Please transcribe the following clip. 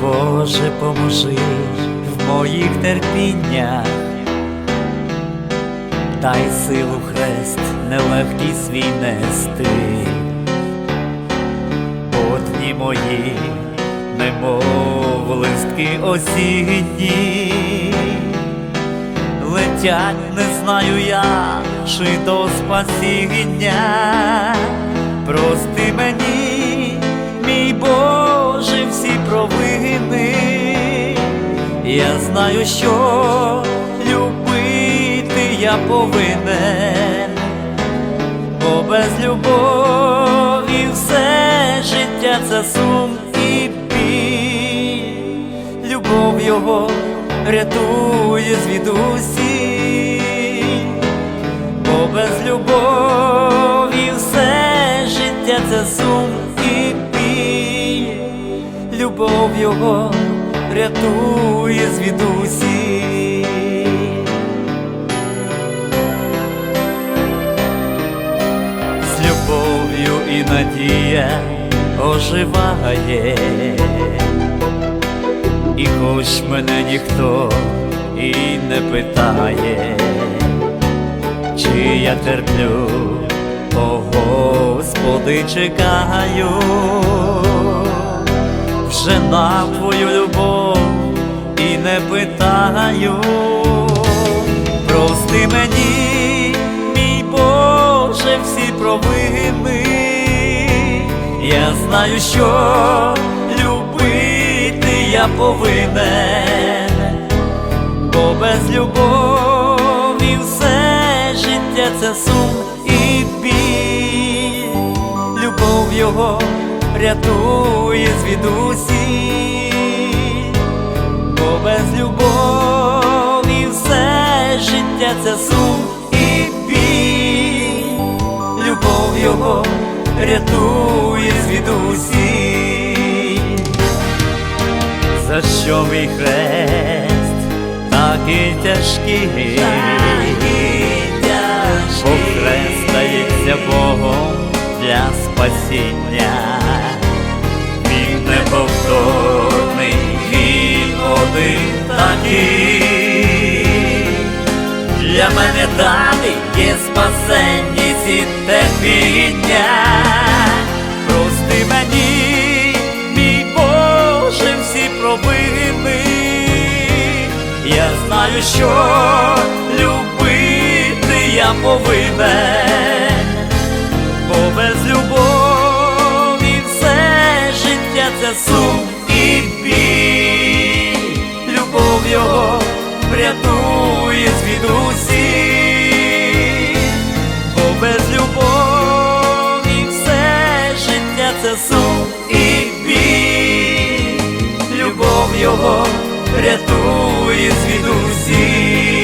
Боже, поможи в моїх терпіннях, дай силу хрест нелегкий свій нести, Бо дні мої, немов листки осінні, летять, не знаю я, чи до спасіння. Прости мені, Я знаю, що любити я повинен, бо без любові все життя це сум і біль. Любов його рятує звідусі, бо без любові все життя це сум і біль. Любов його рятує звідусі. З любов'ю і надія оживає, і хоч мене ніхто і не питає, чи я терплю, о Господи, чекаю, вже на твою любов і не питаю, прости мені, мій Боже, всі провини. Я знаю, що любити я повинен, бо без любові все життя це сум рятує звідусі, бо без любові все життя це сум і біль. Любов його рятує звідусі. За що мій хрест? Такий тяжкий, бо хрест Богом для спасіння, такий. Для мене далі є спасенність і терпіння. Прости мені, мій Боже, всі провини. Я знаю, що любити я повинен, його рятує звідусі.